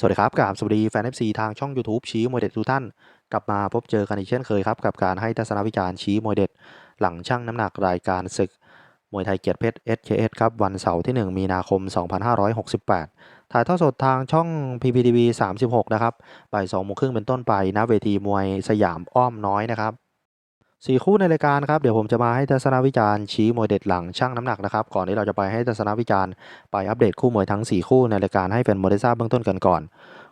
สวัสดีครับกราบสวัสดีแฟน FC ทางช่อง YouTube ชี้มวยเด็ดทุกท่าน กลับมาพบเจอกันอีกเช่นเคยครับ กับการให้ทัศนวิจารณ์ชี้มวยเด็ด หลังช่างน้ำหนักรายการศึก มวยไทยเกียรติเพชร SKS ครับ วันเสาร์ที่ 1 มีนาคม 2568 ถ่ายทอดสดทางช่อง PPTV 36 นะครับบ่าย2โมงครึ่งเป็นต้นไปณเวทีมวยสยามอ้อมน้อยนะครับ สี่คู่ในรายการครับ เดี๋ยวผมจะมาให้ทัศนวิจารณ์ชี้มวยเด็ดหลังช่างน้ำหนักนะครับ ก่อนที่เราจะไปให้ทัศนวิจารณ์ไปอัปเดตคู่มวยทั้ง 4 คู่ในรายการให้แฟนมวยได้ทราบเบื้องต้นกันก่อน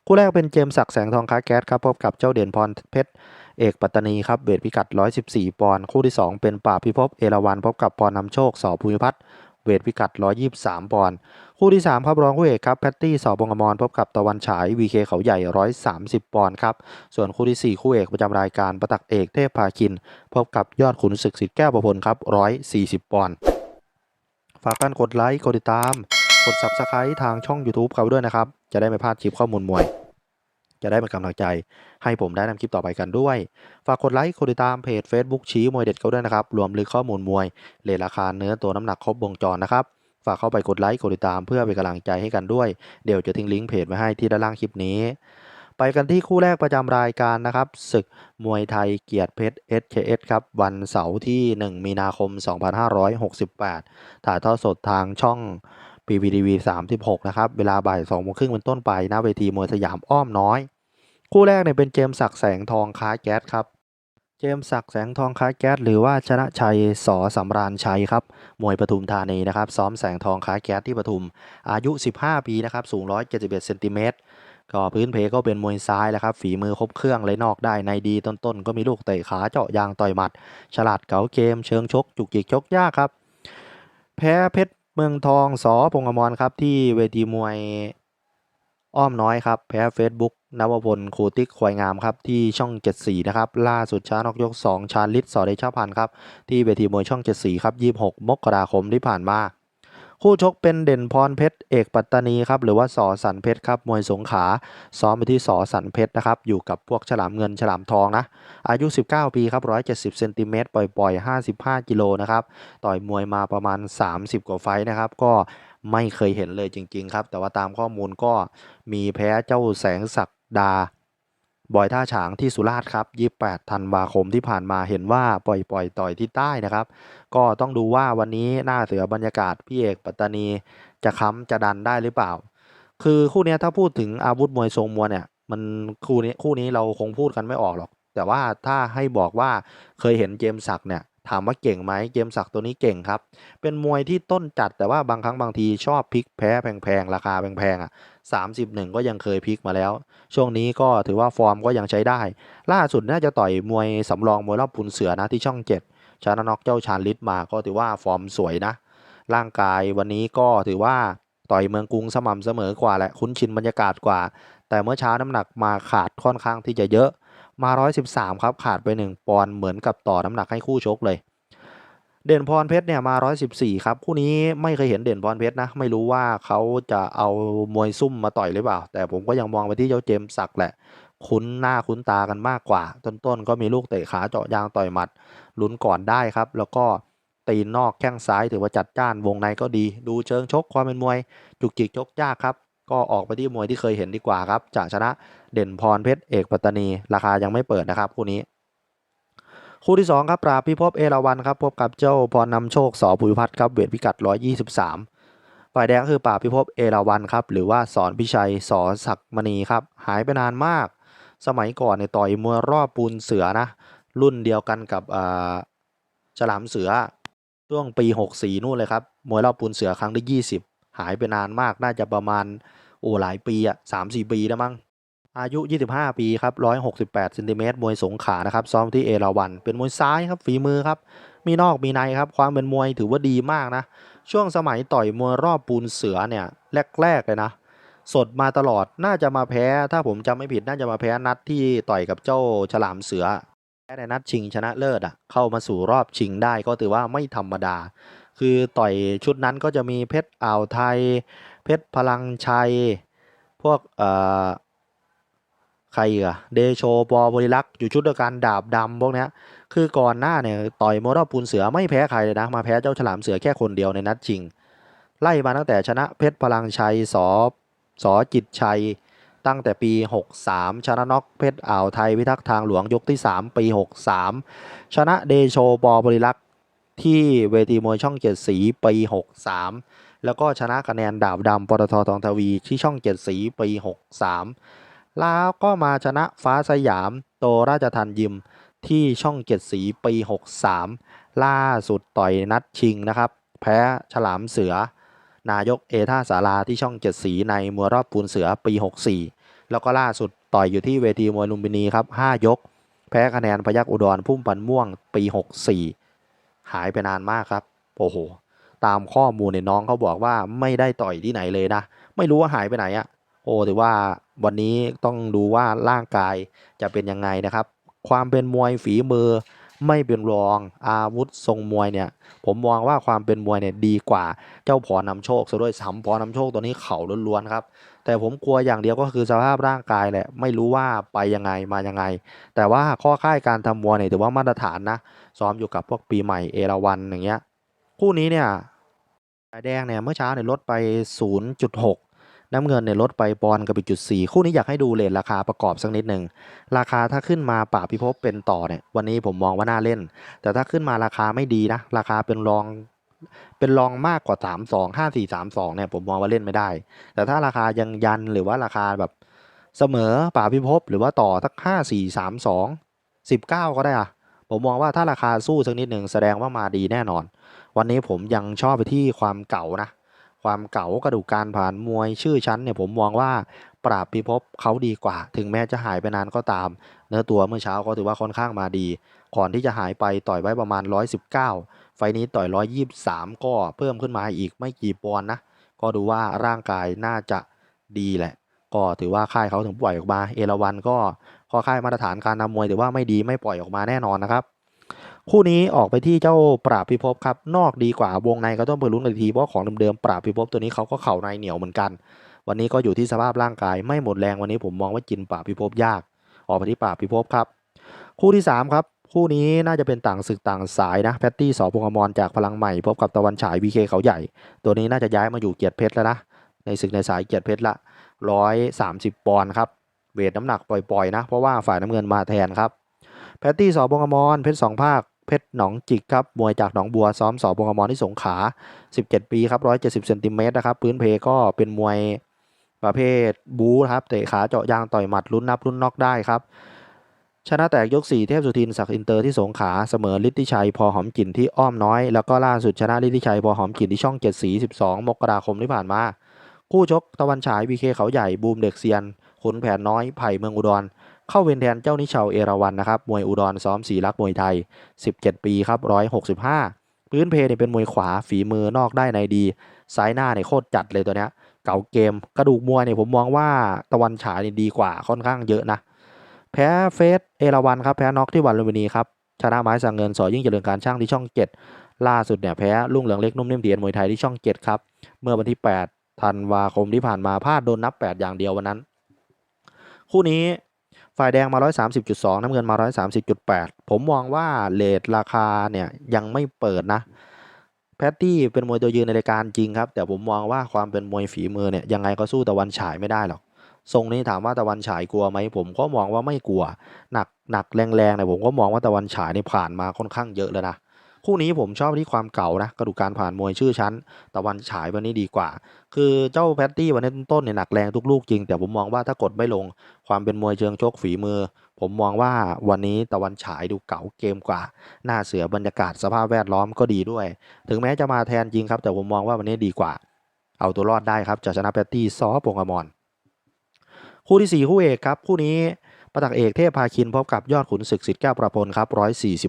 คู่แรกเป็นเจมส์ศักดิ์แสงทองค้าแก๊สครับพบกับเจ้าเด่นพรเพชรเอกปัตตานีครับเวทพิกัด 114 ปอนด์คู่ที่ 2 เป็นป่าพิภพเอราวันพบกับพรนำโชคสอภูมิพัฒน์เวทพิกัด 123 ปอนด์ คู่ที่ 3 ครับรองคู่เอกครับแพตตี้สอบงกมรพบกับตะวันฉายวีเคเขาใหญ่ 130 ปอนด์ครับ ส่วนคู่ที่ 4 คู่เอกประจำรายการประตักเอกเทพพาคิน พบกับยอดขุนศึกสิทธิ์แก้วประพลครับ 140 ปอนด์ฝากกันกดไลค์กดติดตาม กด subscribe ทางช่อง YouTube เขาด้วยนะครับ จะได้ไม่พลาดคลิปข้อมูลมวย จะได้เป็นกำลังใจ ให้ผมได้นำคลิปต่อไปกันด้วย ฝากกดไลค์กดติดตามเพจ Facebook ชี้มวยเด็ดเขาด้วยนะครับรวมลึกข้อมูลมวยเลทราคาเนื้อตัวน้ำหนักครบวงจรนะครับ ฝากเข้าไปกดไลค์กดติดตามเพื่อเป็นกำลังใจให้กันด้วย เดี๋ยวจะทิ้งลิงก์เพจไว้ให้ที่ด้านล่างคลิปนี้ ไปกันที่คู่แรกประจำรายการนะครับศึกมวยไทยเกียรติเพชร SKS ครับ วันเสาร์ที่ 1 มีนาคม 2568 ถ่ายทอดสดทางช่อง PPTV 36 นะครับ เวลาบ่าย2โมงครึ่งเป็นต้นไปณเวทีมวยสยามอ้อมน้อย คู่แรกเนี่ยเป็นเจมสักแสงทองค้าแก๊สครับ เจมส์ศักดิ์แสงทองค้าแก๊สหรือว่าชนะชัยสอสำราญชัยครับมวยปทุมธานีนะครับซ้อมแสงทองค้าแก๊สที่ปทุม อายุ 15 ปีนะครับสูง 171เซนติเมตรก็พื้นเพก็เป็นมวยซ้ายแหล้วครับ ฝีมือครบเครื่องเลยนอกได้ในดีต้นๆ ก็มีลูกเตะขาเจาะยางต่อยหมัด ฉลาดเก๋าเกมเชิงชก จุกจิกชกยากครับ แพ้เพชรเมืองทองสอพงษ์อมรครับที่เวทีมวย อ้อมน้อยครับ แพ้ Facebook นวพลโคติกควายงามครับ ที่ช่อง 74 นะครับ ล่าสุดช้านอกยก 2 ชาลิศสอเดชาพันธ์ครับ ที่เวทีมวยช่อง 74 ครับ 26 มกราคมที่ผ่านมา คู่ชกเป็นเด่นพรเพชรเอกปัตตานีครับหรือว่าสอสันเพชรครับมวยสงขาซ้อมไปที่สอสันเพชรนะครับอยู่กับพวกฉลามเงินฉลามทองนะอายุ 19 ปีครับ 170เซนติเมตรปล่อยๆ 55 กิโลนะครับต่อยมวยมาประมาณ 30 กว่าไฟนะครับก็ไม่เคยเห็นเลยจริง ๆ ครับ แต่ว่าตามข้อมูลก็มีแพ้เจ้าแสงศักดา บอยท่าฉางที่สุราษฎร์ครับ28ธันวาคมที่ผ่านมาเห็นว่าปล่อยปล่อยต่อยที่ใต้นะครับ ก็ต้องดูว่าวันนี้หน้าเสือบรรยากาศพี่เอกปัตตานีจะค้ำจะดันได้หรือเปล่า คือคู่นี้ถ้าพูดถึงอาวุธมวยทรงมวยเนี่ยมันคู่นี้คู่นี้เราคงพูดกันไม่ออกหรอก แต่ว่าถ้าให้บอกว่าเคยเห็นเจมสักเนี่ย ถามว่าเก่งไหมเจมส์ศักตัวนี้เก่งครับ เป็นมวยที่ต้นจัดแต่ว่าบางครั้งบางทีชอบพลิกแพ้แพงๆ ราคาแพงๆอะ31ก็ยังเคยพลิกมาแล้ว ช่วงนี้ก็ถือว่าฟอร์มก็ยังใช้ได้ ล่าสุดน่าจะต่อยมวยสำรองมวยรอบพุนเสือนะที่ช่อง7ชนะน็อกเจ้าชาญลิศมาก็ถือว่าฟอร์มสวยนะ ร่างกายวันนี้ก็ถือว่าต่อยเมืองกรุงสม่ำเสมอกว่าแหละคุ้นชินบรรยากาศกว่า แต่เมื่อเช้าน้ำหนักมาขาดค่อนข้างที่จะเยอะ มา 113 ครับ ขาดไป 1 ปอนด์เหมือนกับต่อน้ำหนักให้คู่ชกเลย เด่นพรเพชรเนี่ยมา 114 ครับ คู่นี้ไม่เคยเห็นเด่นพรเพชรนะ ไม่รู้ว่าเขาจะเอามวยซุ่มมาต่อยหรือเปล่า แต่ผมก็ยังมองไปที่เจ้าเจมส์ศักแหละ คุ้นหน้าคุ้นตากันมากกว่า ต้นๆก็มีลูกเตะขาเจาะยางต่อยหมัดลุ้นก่อนได้ครับ แล้วก็ตีนนอกแข้งซ้ายถือว่าจัดจ้านวงในก็ดี ดูเชิงชกความเป็นมวย จุกจิกชกยากครับ ก็ออกไปที่มวยที่เคยเห็นดีกว่าครับจะชนะเด่นพรเพชรเอกปัตตานี ราคายังไม่เปิดนะครับคู่นี้ คู่ที่ 2 ครับปราบพิภพเอราวันครับพบกับเจ้าพรนำโชคสอภูมิพัฒน์ครับเวทพิกัด 123 ฝ่ายแดงคือปราบพิภพเอราวันครับหรือว่าสอนพิชัยสอศักดิ์มณีครับหายไปนานมาก สมัยก่อนเนี่ยต่อยมวยรอบปูนเสือนะรุ่นเดียวกันกับฉลามเสือช่วงปี 64นู่นเลยครับมวยรอบปูนเสือครั้งที่20 หายไปนานมากน่าจะประมาณโอ้หลายปีอะ3-4ปีแล้วมั้งอายุ 25 ปีครับ168เซนติเมตรมวยสงขานะครับซ้อมที่เอราวัน เป็นมวยซ้ายครับฝีมือครับ มีนอกมีในครับ ความเป็นมวยถือว่าดีมากนะ ช่วงสมัยต่อยมวยรอบปูนเสือเนี่ยแรกๆเลยนะ สดมาตลอดน่าจะมาแพ้ ถ้าผมจำไม่ผิดน่าจะมาแพ้นัดที่ต่อยกับเจ้าฉลามเสือแพ้ในนัดชิงชนะเลิศอะเข้ามาสู่รอบชิงได้ก็ถือว่าไม่ธรรมดา คือต่อยชุดนั้นก็จะมีเพชรอ่าวไทย เพชรพลังชัย พวกเอ่อใครอีกอะเดโชปอบริลักษ์อยู่ชุดเดียวกันดาบดำพวกนี้คือก่อนหน้าเนี่ยต่อยมวยรอบปูนเสือไม่แพ้ใครเลยนะ มาแพ้เจ้าฉลามเสือแค่คนเดียวในนัดชิง ไล่มาตั้งแต่ชนะเพชรพลังชัยสอสอจิตชัย ตั้งแต่ปี 63 ชนะน็อกเพชรอ่าวไทยพิทักษ์ทางหลวงยกที่ 3 ปี 63 ชนะเดโชปอบริลักษ์ ที่เวทีมวยช่องเจ็ดสีปี 63 แล้วก็ชนะคะแนนดาบดำปตททองทวีที่ช่องเจ็ดสีปี 63 แล้วก็มาชนะฟ้าสยามโตราชทันยิมที่ช่องเจ็ดสีปี 63 ล่าสุดต่อยนัดชิงนะครับ แพ้ฉลามเสือนายกเอท่าสาราที่ช่องเจ็ดสีในมวยรอบปูนเสือปี 64 แล้วก็ล่าสุดต่อยอยู่ที่เวทีมวยลุมพินีครับ 5 ยก แพ้คะแนนพยักอุดรพุ่มปันม่วงปี 64 หายไปนานมากครับ โอ้โห ตามข้อมูลเนี่ยน้องเขาบอกว่าไม่ได้ต่อยที่ไหนเลยนะ ไม่รู้ว่าหายไปไหนอะโอ้ถือว่าวันนี้ต้องดูว่าร่างกายจะเป็นยังไงนะครับ ความเป็นมวยฝีมือ ไม่เป็นรองอาวุธทรงมวยเนี่ยผมมองว่าความเป็นมวยเนี่ยดีกว่าเจ้าพอนำโชคซะด้วยซ้ำพอนำโชคตัวนี้เข่าล้วนๆครับแต่ผมกลัวอย่างเดียวก็คือสภาพร่างกายแหละไม่รู้ว่าไปยังไงมายังไง แต่ว่าข้อค่ายการทำมวยเนี่ยถือว่ามาตรฐานนะซ้อมอยู่กับพวกปีใหม่เอราวันอย่างเงี้ยคู่นี้เนี่ยสายแดงเนี่ยเมื่อเช้าเนี่ยลดไป 0.6 น้ำเงินเนี่ยลดไปปอนกับอีกจุดสี่คู่นี้อยากให้ดูเลทราคาประกอบสักนิดหนึ่งราคาถ้าขึ้นมาป่าพิภพเป็นต่อเนี่ยวันนี้ผมมองว่าน่าเล่น แต่ถ้าขึ้นมาราคาไม่ดีนะราคาเป็นรองเป็นรองมากกว่า 3 2 5 4 3 2เนี่ยผมมองว่าเล่นไม่ได้ แต่ถ้าราคายังยันหรือว่าราคาแบบเสมอป่าพิภพหรือว่าต่อสัก 5 4 3 2 19 ก็ได้อะผมมองว่าถ้าราคาสู้สักนิดหนึ่งแสดงว่ามาดีแน่นอน วันนี้ผมยังชอบไปที่ความเก่านะ ความเก่ากระดูกการผ่านมวยชื่อชั้นเนี่ยผมมองว่าปราบพิภพเขาดีกว่า ถึงแม้จะหายไปนานก็ตาม เนื้อตัวเมื่อเช้าก็ถือว่าค่อนข้างมาดี ก่อนที่จะหายไปต่อยไว้ประมาณ 119 ไฟนี้ต่อย 123 ก็เพิ่มขึ้นมาอีกไม่กี่ปอนด์นะ ก็ดูว่าร่างกายน่าจะดีแหละ ก็ถือว่าค่ายเขาถึงปล่อยออกมา เอราวันก็ข้อค่ายมาตรฐานการนำมวยถือว่าไม่ดีไม่ปล่อยออกมาแน่นอนนะครับ คู่นี้ออกไปที่เจ้าปราบพิภพครับ นอกดีกว่าวงในก็ต้องไปลุ้นกันทีเพราะของเดิมๆปราบพิภพตัวนี้เขาก็เข่าในเหนียวเหมือนกัน วันนี้ก็อยู่ที่สภาพร่างกายไม่หมดแรงวันนี้ผมมองว่าจินปราบพิภพยาก ออกไปที่ปราบพิภพครับ คู่ที่ 3 ครับ คู่นี้น่าจะเป็นต่างศึกต่างสายนะแพตตี้สอพงอมรจากพลังใหม่พบกับตะวันฉายวีเคเขาใหญ่ ตัวนี้น่าจะย้ายมาอยู่เกียรติเพชรแล้วนะในศึกในสายเกียรติเพชรละ 130 ปอนด์ครับเวทน้ำหนักปล่อยๆนะเพราะว่าฝ่ายน้ำเงินมาแทนครับแพตตี้สอพงอมรเพชรสองภาค เพชรหนองจิกครับมวยจากหนองบัวซ้อมสอพงษ์อมที่สงขา 17 ปีครับ 170เซนติเมตรนะครับพื้นเพก็เป็นมวยประเภทบู๊ครับเตะขาเจาะยางต่อยหมัดลุ้นนับลุ้นน็อกได้ครับชนะแตกยก 4 เทพสุทินศักดิ์อินเตอร์ที่สงขาเสมอฤทธิชัยพอหอมกลิ่นที่อ้อมน้อย แล้วก็ล่าสุดชนะฤทธิชัยพอหอมกลิ่นที่ช่องเจ็ดสี 12 มกราคมที่ผ่านมา คู่ชกตะวันฉายวีเคเขาใหญ่บูมเด็กเซียนขุนแผนน้อยไผ่เมืองอุดร เข้าเวนแทนเจ้านิชาวเอราวันนะครับมวยอุดรซ้อมสีรักมวยไทย 17 ปีครับ165 พื้นเพเนี่ยเป็นมวยขวาฝีมือนอกได้ในดีซ้ายหน้าเนี่ยโคตรจัดเลยตัวเนี้ยเก่าเกมกระดูกมวยเนี่ยผมมองว่าตะวันฉายนี่ดีกว่าค่อนข้างเยอะนะแพ้เฟสเอราวันครับแพ้น็อกที่วันลุมพินีครับชนะไม้สังเงินสอยิ่งเจริญการช่างที่ช่องเจ็ดล่าสุดเนี่ยแพ้ลุ่งเหลืองเล็กนุ่มเนิ่มเดียนมวยไทยที่ช่องเจ็ดครับ เมื่อวันที่ 8 ธันวาคมที่ผ่านมาพลาดโดนนับ 8 อย่างเดียววันนั้น คู่นี้ ฝ่ายแดงมา 130.2 น้ำเงินมา 130.8 ผมมองว่าเลทราคาเนี่ยยังไม่เปิดนะ แพตตี้เป็นมวยตัวยืนในรายการจริงครับ แต่ผมมองว่าความเป็นมวยฝีมือเนี่ยยังไงก็สู้ตะวันฉายไม่ได้หรอก ทรงนี้ถามว่าตะวันฉายกลัวไหม ผมก็มองว่าไม่กลัว หนักหนักแรงๆเนี่ยผมก็มองว่าตะวันฉายนี่ผ่านมาค่อนข้างเยอะแล้วนะ คู่นี้ผมชอบที่ความเก่านะกระดูกการผ่านมวยชื่อชั้น ตะวันฉายวันนี้ดีกว่า คือเจ้าแพตตี้วันนี้ต้นเนี่ยหนักแรงทุกลูกจริง แต่ผมมองว่าถ้ากดไม่ลงความเป็นมวยเชิงชกฝีมือ ผมมองว่าวันนี้ตะวันฉายดูเก่าเกมกว่า หน้าเสือบรรยากาศสภาพแวดล้อมก็ดีด้วย ถึงแม้จะมาแทนจริงครับ แต่ผมมองว่าวันนี้ดีกว่า เอาตัวรอดได้ครับจะชนะแพตตี้ซอปงอมรคู่ที่4คู่เอกครับคู่นี้ ประตักเอกเทพพาคินพบกับยอดขุนศึกสิทธิ์แก้วประพลครับ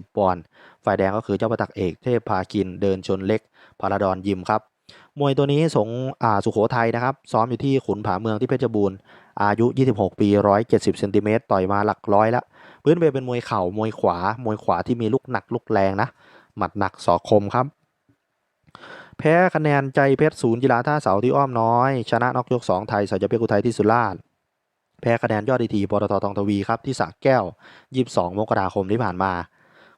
140ปอนด์ฝ่ายแดงก็คือเจ้าประตักเอกเทพพาคินเดินชนเล็กพาราดอนยิมครับ มวยตัวนี้สงอ่าสุโขทัยนะครับ ซ้อมอยู่ที่ขุนผาเมืองที่เพชรบูรณ์ อายุ 26 ปี 170เซนติเมตรต่อยมาหลักร้อยละพื้นเพเป็นมวยเข่ามวยขวา มวยขวาที่มีลูกหนักลูกแรงนะ หมัดหนักศอกคมครับแพ้คะแนนใจเพชรศูนย์กีฬาท่าเสาที่อ้อมน้อย ชนะนอกยก 2 ไทยสายเพชรกุไทยที่สุราษฎร์ แพ้คะแนนยอดดีทีปตททองทวีครับที่สระแก้ว 22 มกราคมที่ผ่านมา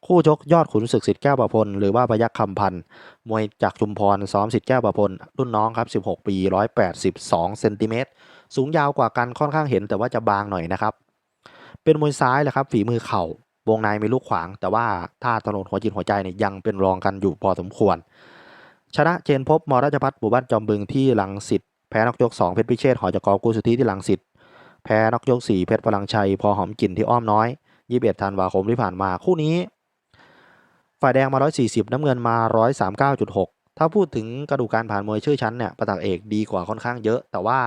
คู่ชกยอดขุนศึกสิทธิ์แก้วประพลหรือว่าพยัคฆ์คำพันธ์มวยจากชุมพรซ้อมสิทธิ์แก้วประพลรุ่นน้องครับ 16 ปี 182 เซนติเมตรสูงยาวกว่ากันค่อนข้างเห็นแต่ว่าจะบางหน่อยนะครับ เป็นมวยซ้ายแหละครับ ฝีมือเข่าวงในมีลูกขวาง แต่ว่าถ้าถนนหัวจิตหัวใจเนี่ยยังเป็นรองกันอยู่พอสมควร ชนะเจนพบมราชพัฒน์หมู่บ้านจอมบึงที่หลังสิตแพ้นอกยก2เพชรพิเชษหอจากกอกูสุทธิที่หลังสิต แพ้นอกยก4เพชรพลังชัย พอหอมกลิ่นที่อ้อมน้อย 21ธันวาคมที่ผ่านมาคู่นี้ ฝ่ายแดงมา 140 น้ำเงินมา 139.6 ถ้าพูดถึงกระดูกการผ่านมวยชื่อชั้นเนี่ยประตักเอกดีกว่าค่อนข้างเยอะ แต่ว่า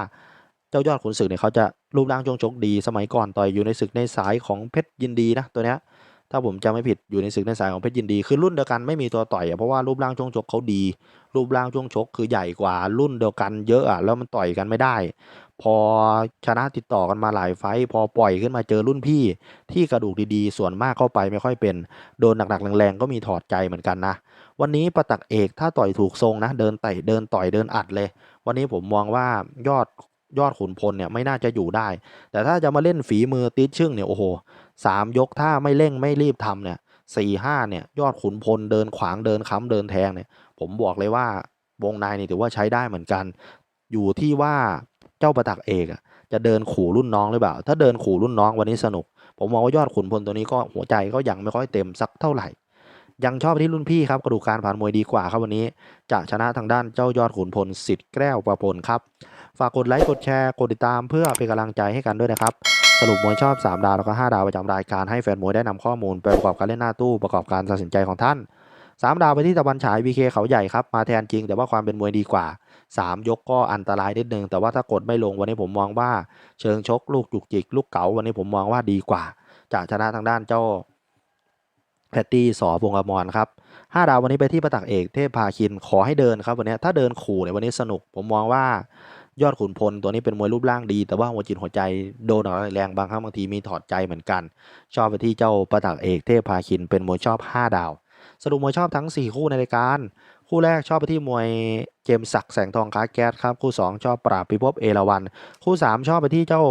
เจ้ายอดขุนศึกเนี่ยเขาจะรูปร่างช่วงชกดี สมัยก่อนต่อยอยู่ในศึกในสายของเพชรยินดีนะตัวเนี้ยถ้าผมจำไม่ผิดอยู่ในศึกในสายของเพชรยินดี คือรุ่นเดียวกันไม่มีตัวต่อยอเพราะว่ารูปร่างช่วงชกเขาดี รูปร่างช่วงชกคือใหญ่กว่ารุ่นเดียวกันเยอะอะแล้วมันต่อยกันไม่ได้ พอชนะติดต่อกันมาหลายไฟพอปล่อยขึ้นมาเจอรุ่นพี่ ที่กระดูกดีๆ ส่วนมากเข้าไปไม่ค่อยเป็น โดนหนักๆแรงๆก็มีถอดใจเหมือนกันนะ วันนี้ประตักเอกถ้าต่อยถูกทรงนะ เดินไต่เดินต่อยเดินอัดเลย วันนี้ผมมองว่ายอดยอดขุนพลเนี่ยไม่น่าจะอยู่ได้ แต่ถ้าจะมาเล่นฝีมือติดชึ่งเนี่ยโอ้โหสามยกถ้าไม่เร่งไม่รีบทำเนี่ยสี่ห้าเนี่ยยอดขุนพลเดินขวางเดินค้ำเดินแทงเนี่ย ผมบอกเลยว่าวงในนี่ถือว่าใช้ได้เหมือนกัน อยู่ที่ว่า เจ้าประตักเอกอะจะเดินขู่รุ่นน้องหรือเปล่า ถ้าเดินขู่รุ่นน้องวันนี้สนุก ผมมองว่ายอดขุนพลตัวนี้ก็หัวใจก็ยังไม่ค่อยเต็มสักเท่าไหร่ ยังชอบที่รุ่นพี่ครับกระดูกการผ่านมวยดีกว่าครับวันนี้จะชนะทางด้านเจ้ายอดขุนพลสิทธิ์แก้วประพลครับ ฝากกดไลค์กดแชร์กดติดตามเพื่อเป็นกำลังใจให้กันด้วยนะครับ สรุปมวยชอบ 3 ดาวแล้วก็5ดาวประจำรายการให้แฟนมวยได้นำข้อมูลไปประกอบการเล่นหน้าตู้ประกอบการตัดสินใจของท่าน 3 ดาวไปที่ตะวันฉาย BK เขาใหญ่ครับ มาแทนจริง แต่ว่าความเป็นมวยดีกว่า 3 ยกก็อันตรายนิดนึง แต่ว่าถ้ากดไม่ลงวันนี้ผมมองว่า เชิงชกลูกจุกจิก ลูกเก๋าวันนี้ผมมองว่าดีกว่าจะชนะทางด้านเจ้าแพตตี้สอพงษ์อมรครับ5ดาววันนี้ไปที่ประตักเอกเทพพาคินขอให้เดินครับวันนี้ถ้าเดินขู่เนี่ยวันนี้สนุก ผมมองว่ายอดขุนพลตัวนี้เป็นมวยรูปร่างดี แต่ว่าหัวจิตหัวใจโดนแรงบางครั้งบางทีมีถอดใจเหมือนกัน ชอบไปที่เจ้าประตักเอกเทพพาคินเป็นมวยชอบ 5 ดาว สรุปมวยชอบทั้ง 4 คู่ในรายการ คู่แรกชอบไปที่มวยเจมส์ศักดิ์แสงทองค้าแก๊สครับคู่ 2 ชอบปราบพิภพเอราวัน คู่ 3 ชอบไปที่เจ้า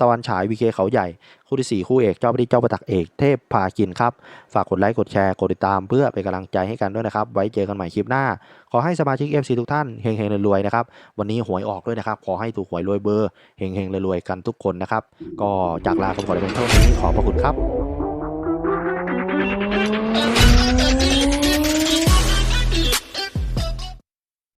ตะวันฉายวีเคเขาใหญ่ คู่ที่ 4 คู่เอกชอบไปที่เจ้าประตักเอกเทพพาคินครับ ฝากกดไลค์กดแชร์กดติดตามเพื่อเป็นกำลังใจให้กันด้วยนะครับ ไว้เจอกันใหม่คลิปหน้า ขอให้สมาชิก FC ทุกท่านเฮงๆรวยๆนะครับวันนี้หวยออกด้วยนะครับขอให้ถูกหวยรวยเบอร์เฮงๆรวยๆกันทุกคนนะครับก็จากลาคำขอนเพียงเท่านี้ขอบพระคุณครับ